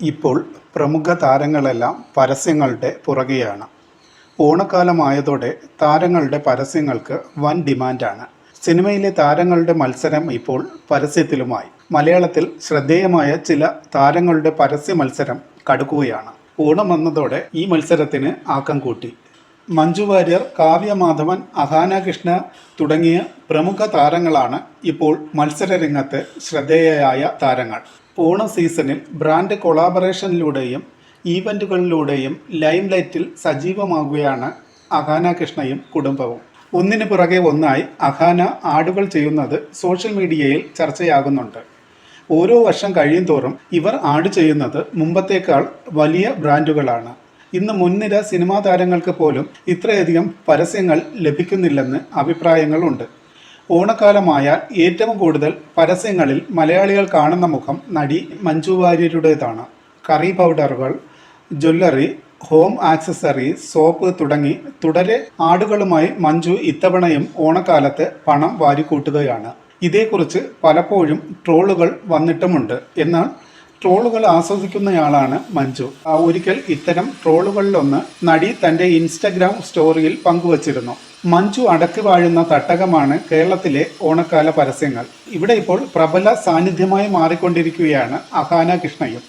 ഇപ്പോൾ പ്രമുഖ താരങ്ങളെല്ലാം പരസ്യങ്ങളുടെ പുറകെയാണ്. ഓണക്കാലമായതോടെ താരങ്ങളുടെ പരസ്യങ്ങൾക്ക് വൻ ഡിമാൻഡാണ്. സിനിമയിലെ താരങ്ങളുടെ മത്സരം ഇപ്പോൾ പരസ്യത്തിലുമായി. മലയാളത്തിൽ ശ്രദ്ധേയമായ ചില താരങ്ങളുടെ പരസ്യ മത്സരം കടുക്കുകയാണ്. ഓണം വന്നതോടെ ഈ മത്സരത്തിന് ആക്കം കൂട്ടി. മഞ്ജു വാര്യർ കാവ്യ മാധവൻ അഹാന കൃഷ്ണ തുടങ്ങിയ പ്രമുഖ താരങ്ങളാണ് ഇപ്പോൾ മത്സരരംഗത്ത് ശ്രദ്ധേയയായ താരങ്ങൾ. ഓണ സീസണിൽ ബ്രാൻഡ് കൊളാബറേഷനിലൂടെയും ഈവന്റുകളിലൂടെയും ലൈംലൈറ്റിൽ സജീവമാകുകയാണ് അഹാന കൃഷ്ണയും കുടുംബവും. ഒന്നിനു പുറകെ ഒന്നായി അഹാന ആടുകൾ ചെയ്യുന്നത് സോഷ്യൽ മീഡിയയിൽ ചർച്ചയാകുന്നുണ്ട്. ഓരോ വർഷം കഴിയും തോറും ഇവർ ആഡ് ചെയ്യുന്നത് മുമ്പത്തേക്കാൾ വലിയ ബ്രാൻഡുകളാണ്. ഇന്ന് മുൻനിര സിനിമാ താരങ്ങൾക്ക് പോലും ഇത്രയധികം പരസ്യങ്ങൾ ലഭിക്കുന്നില്ലെന്ന് അഭിപ്രായങ്ങളുണ്ട്. ഓണക്കാലമായാൽ ഏറ്റവും കൂടുതൽ പരസ്യങ്ങളിൽ മലയാളികൾ കാണുന്ന മുഖം നടി മഞ്ജു വാര്യരുടേതാണ്. കറി പൗഡറുകൾ ജ്വല്ലറി ഹോം ആക്സസറി സോപ്പ് തുടങ്ങി തുടരെ ആടുകളുമായി മഞ്ജു ഇത്തവണയും ഓണക്കാലത്ത് പണം വാരിക്കൂട്ടുകയാണ്. ഇതേക്കുറിച്ച് പലപ്പോഴും ട്രോളുകൾ വന്നിട്ടുമുണ്ട്. എന്നാൽ ട്രോളുകൾ ആസ്വദിക്കുന്നയാളാണ് മഞ്ജു. ഒരിക്കൽ ഇത്തരം ട്രോളുകളിലൊന്ന് നടി തന്റെ ഇൻസ്റ്റഗ്രാം സ്റ്റോറിയിൽ പങ്കുവച്ചിരുന്നു. മഞ്ജു അടക്കി വാഴുന്ന തട്ടകമാണ് കേരളത്തിലെ ഓണക്കാല പരസ്യങ്ങൾ. ഇവിടെ ഇപ്പോൾ പ്രബല സാന്നിധ്യമായി മാറിക്കൊണ്ടിരിക്കുകയാണ് അഹാന കൃഷ്ണയും.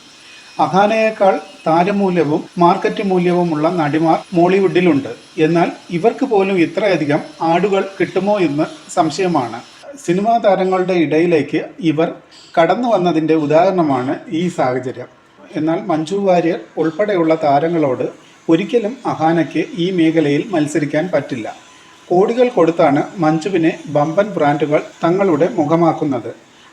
അഹാനയേക്കാൾ താരമൂല്യവും മാർക്കറ്റ് മൂല്യവുമുള്ള നടിമാർ മോളിവുഡിലുണ്ട്. എന്നാൽ ഇവർക്ക് പോലും ഇത്രയധികം ആടുകൾ കിട്ടുമോ എന്ന് സംശയമാണ്. സിനിമാ താരങ്ങളുടെ ഇടയിലേക്ക് ഇവർ കടന്നു വന്നതിന്റെ ഉദാഹരണമാണ് ഈ സാഹചര്യം. എന്നാൽ മഞ്ജു വാര്യർ ഉൾപ്പെടെയുള്ള താരങ്ങളോട് ഒരിക്കലും അഹാനയ്ക്ക് ഈ മേഖലയിൽ മത്സരിക്കാൻ പറ്റില്ല. കോടികൾ കൊടുത്താണ് മഞ്ജുവിനെ ബമ്പൻ ബ്രാൻഡുകൾ തങ്ങളുടെ മുഖമാക്കുന്നത്.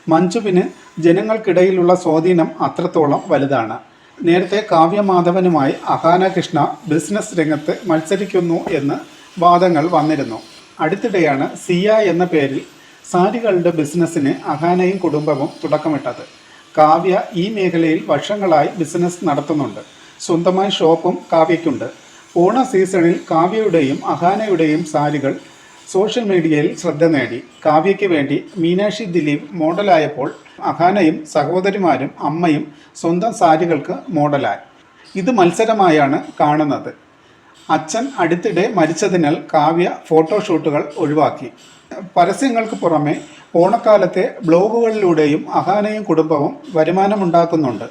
മഞ്ജുവിന് ജനങ്ങൾക്കിടയിലുള്ള സ്വാധീനം അത്രത്തോളം വലുതാണ്. നേരത്തെ കാവ്യമാധവനുമായി അഹാന കൃഷ്ണ ബിസിനസ് രംഗത്ത് മത്സരിക്കുന്നു എന്ന് വാദങ്ങൾ വന്നിരുന്നു. അടുത്തിടെയാണ് സിയ എന്ന പേരിൽ സാരികളുടെ ബിസിനസ്സിന് അഹാനയും കുടുംബവും തുടക്കമിട്ടത്. കാവ്യ ഈ മേഖലയിൽ വർഷങ്ങളായി ബിസിനസ് നടത്തുന്നുണ്ട്. സ്വന്തമായി ഷോപ്പും കാവ്യയ്ക്കുണ്ട്. ഓണ സീസണിൽ കാവ്യയുടെയും അഹാനയുടെയും സാരികൾ സോഷ്യൽ മീഡിയയിൽ ശ്രദ്ധ നേടി. കാവ്യയ്ക്ക് വേണ്ടി മീനാക്ഷി ദിലീപ് മോഡലായപ്പോൾ അഹാനയും സഹോദരിമാരും അമ്മയും സ്വന്തം സാരികൾക്ക് മോഡലായി. ഇത് മത്സരമായാണ് കാണുന്നത്. അച്ഛൻ അടുത്തിടെ മരിച്ചതിനാൽ കാവ്യ ഫോട്ടോഷൂട്ടുകൾ ഒഴിവാക്കി. പരസ്യങ്ങൾക്ക് പുറമെ ഓണക്കാലത്തെ ബ്ലോഗുകളിലൂടെയും അഹാനയും കുടുംബവും വരുമാനമുണ്ടാക്കുന്നുണ്ട്.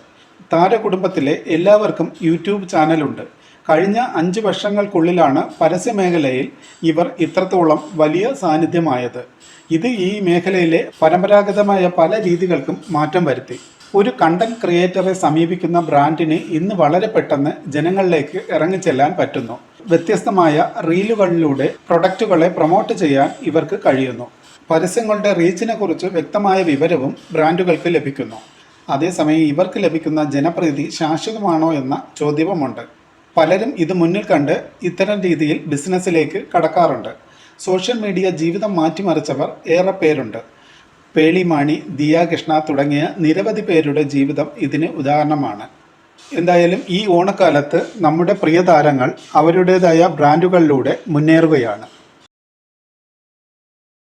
താരകുടുംബത്തിലെ എല്ലാവർക്കും യൂട്യൂബ് ചാനലുണ്ട്. കഴിഞ്ഞ അഞ്ച് വർഷങ്ങൾക്കുള്ളിലാണ് പരസ്യമേഖലയിൽ ഇവർ ഇത്രത്തോളം വലിയ സാന്നിധ്യമായത്. ഇത് ഈ മേഖലയിലെ പരമ്പരാഗതമായ പല രീതികൾക്കും മാറ്റം വരുത്തി. ഒരു കണ്ടന്റ് ക്രിയേറ്ററെ സമീപിക്കുന്ന ബ്രാൻഡിന് ഇന്ന് വളരെ പെട്ടെന്ന് ജനങ്ങളിലേക്ക് ഇറങ്ങിച്ചെല്ലാൻ പറ്റുന്നു. വ്യത്യസ്തമായ റീലുകളിലൂടെ പ്രൊഡക്റ്റുകളെ പ്രൊമോട്ട് ചെയ്യാൻ ഇവർക്ക് കഴിയുന്നു. പരസ്യങ്ങളുടെ റീച്ചിനെ കുറിച്ച് വ്യക്തമായ വിവരവും ബ്രാൻഡുകൾക്ക് ലഭിക്കുന്നു. അതേസമയം ഇവർക്ക് ലഭിക്കുന്ന ജനപ്രീതി ശാശ്വതമാണോ എന്ന ചോദ്യവുമുണ്ട്. പലരും ഇത് മുന്നിൽ കണ്ട് ഇത്തരം രീതിയിൽ ബിസിനസ്സിലേക്ക് കടക്കാറുണ്ട്. സോഷ്യൽ മീഡിയ ജീവിതം മാറ്റിമറിച്ചവർ ഏറെ പേരുണ്ട്. പേളിമാണി ദിയ കൃഷ്ണ തുടങ്ങിയ നിരവധി പേരുടെ ജീവിതം ഇതിന് ഉദാഹരണമാണ്. എന്തായാലും ഈ ഓണക്കാലത്ത് നമ്മുടെ പ്രിയ താരങ്ങൾ അവരുടേതായ ബ്രാൻഡുകളിലൂടെ മുന്നേറുകയാണ്.